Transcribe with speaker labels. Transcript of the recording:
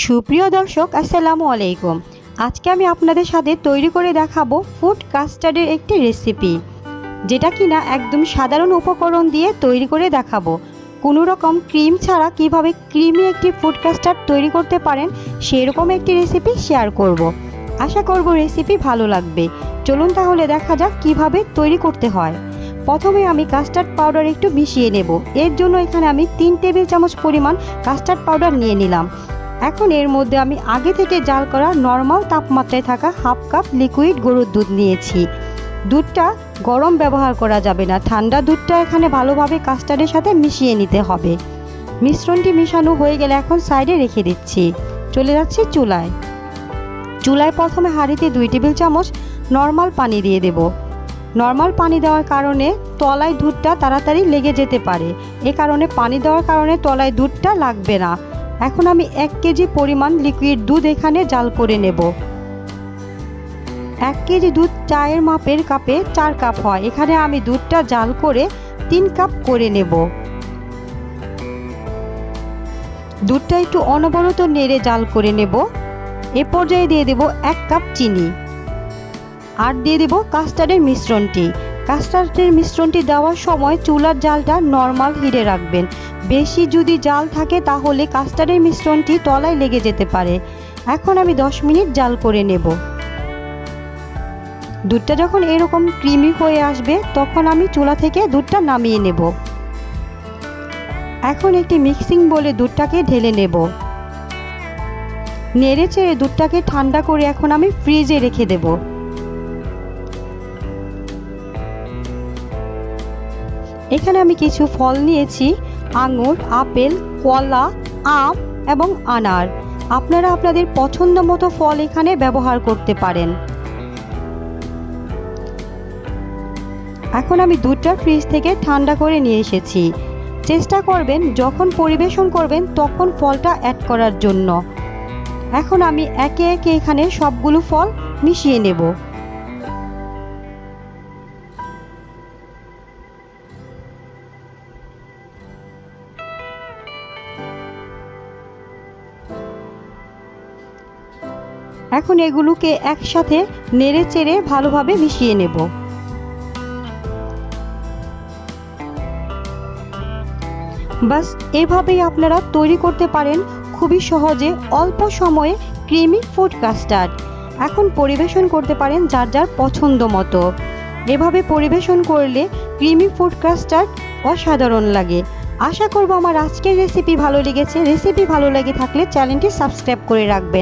Speaker 1: সুপ্রিয় দর্শক, আসসালামু আলাইকুম। আজকে আমি আপনাদের সাথে তৈরি করে দেখাবো ফুড কাস্টার্ডের একটি রেসিপি, যেটা কিনা একদম সাধারণ উপকরণ দিয়ে তৈরি করে দেখাবো। কোনো রকম ক্রিম ছাড়া কীভাবে ক্রিমি একটি ফুড কাস্টার্ড তৈরি করতে পারেন, সেরকম একটি রেসিপি শেয়ার করব। আশা করব রেসিপি ভালো লাগবে। চলুন তাহলে দেখা যাক কীভাবে তৈরি করতে হয়। প্রথমে আমি কাস্টার্ড পাউডার একটু মিশিয়ে নেব। এর জন্য এখানে আমি তিন টেবিল চামচ পরিমাণ কাস্টার্ড পাউডার নিয়ে নিলাম। এখন এর মধ্যে আমি আগে থেকে জাল করা নর্মাল তাপমাত্রায় থাকা হাফ কাপ লিকুইড গরুর দুধ নিয়েছি। দুধটা গরম ব্যবহার করা যাবে না। ঠান্ডা দুধটা এখানে ভালোভাবে কাস্টার্ডের সাথে মিশিয়ে নিতে হবে। মিশ্রণটি মিশানো হয়ে গেলে এখন সাইডে রেখে দিচ্ছি। চলে যাচ্ছি চুলায়। চুলায় প্রথমে হাঁড়িতে দুই টেবিল চামচ নর্মাল পানি দিয়ে দেব। নর্মাল পানি দেওয়ার কারণে তলায় দুধটা তাড়াতাড়ি লেগে যেতে পারে। এ কারণে পানি দেওয়ার কারণে তলায় দুধটা লাগবে না। এখন আমি এক কেজি পরিমাণ লিকুইড দুধ এখানে জাল করে নেব। এক কেজি দুধ চায়ের মাপের কাপে চার কাপ হয়। এখানে আমি দুধটা জাল করে তিন কাপ করে নেব। দুধটা একটু অনবরত নেড়ে জাল করে নেব। এ পর্যায়ে দিয়ে দেব এক কাপ চিনি। আর দিয়ে দেব কাস্টার্ডের মিশ্রণটি। কাস্টার্ডের মিশ্রণটি দেওয়ার সময় চুলার জালটা নর্মাল হিটে রাখবেন। বেশি যদি জাল থাকে তাহলে কাস্টার্ডের মিশ্রণটি তলায় লেগে যেতে পারে। এখন আমি 10 মিনিট জাল করে নেব। দুধটা যখন এরকম ক্রিমি হয়ে আসবে, তখন আমি চুলা থেকে দুধটা নামিয়ে নেব। এখন একটি মিক্সিং বলে দুধটাকে ঢেলে নেব। নেড়ে চেড়ে দুধটাকে ঠান্ডা করে এখন আমি ফ্রিজে রেখে দেবো। এখানে আমি কিছু ফল নিয়েছি, আঙুর, আপেল, কলা, আম এবং আনার। আপনারা আপনাদের পছন্দ মতো ফল এখানে ব্যবহার করতে পারেন। এখন আমি দুধটা ফ্রিজ থেকে ঠান্ডা করে নিয়ে এসেছি। চেষ্টা করবেন, যখন পরিবেশন করবেন, তখন ফলটা অ্যাড করার জন্য। এখন আমি একে একে এখানে সবগুলো ফল মিশিয়ে নেব। এখন এগুলোকে একসাথে নেড়ে চেড়ে ভালোভাবে মিশিয়ে নেব। বাস, এভাবেই আপনারা তৈরি করতে পারেন খুবই সহজে অল্প সময়ে ক্রিমি ফুড কাস্টার্ড। এখন পরিবেশন করতে পারেন যার যার পছন্দ মতো। এভাবে পরিবেশন করলে ক্রিমি ফুড কাস্টার্ড অসাধারণ লাগে। আশা করব আমার আজকের রেসিপি ভালো লেগেছে। রেসিপি ভালো লেগে থাকলে চ্যানেলটি সাবস্ক্রাইব করে রাখবেন।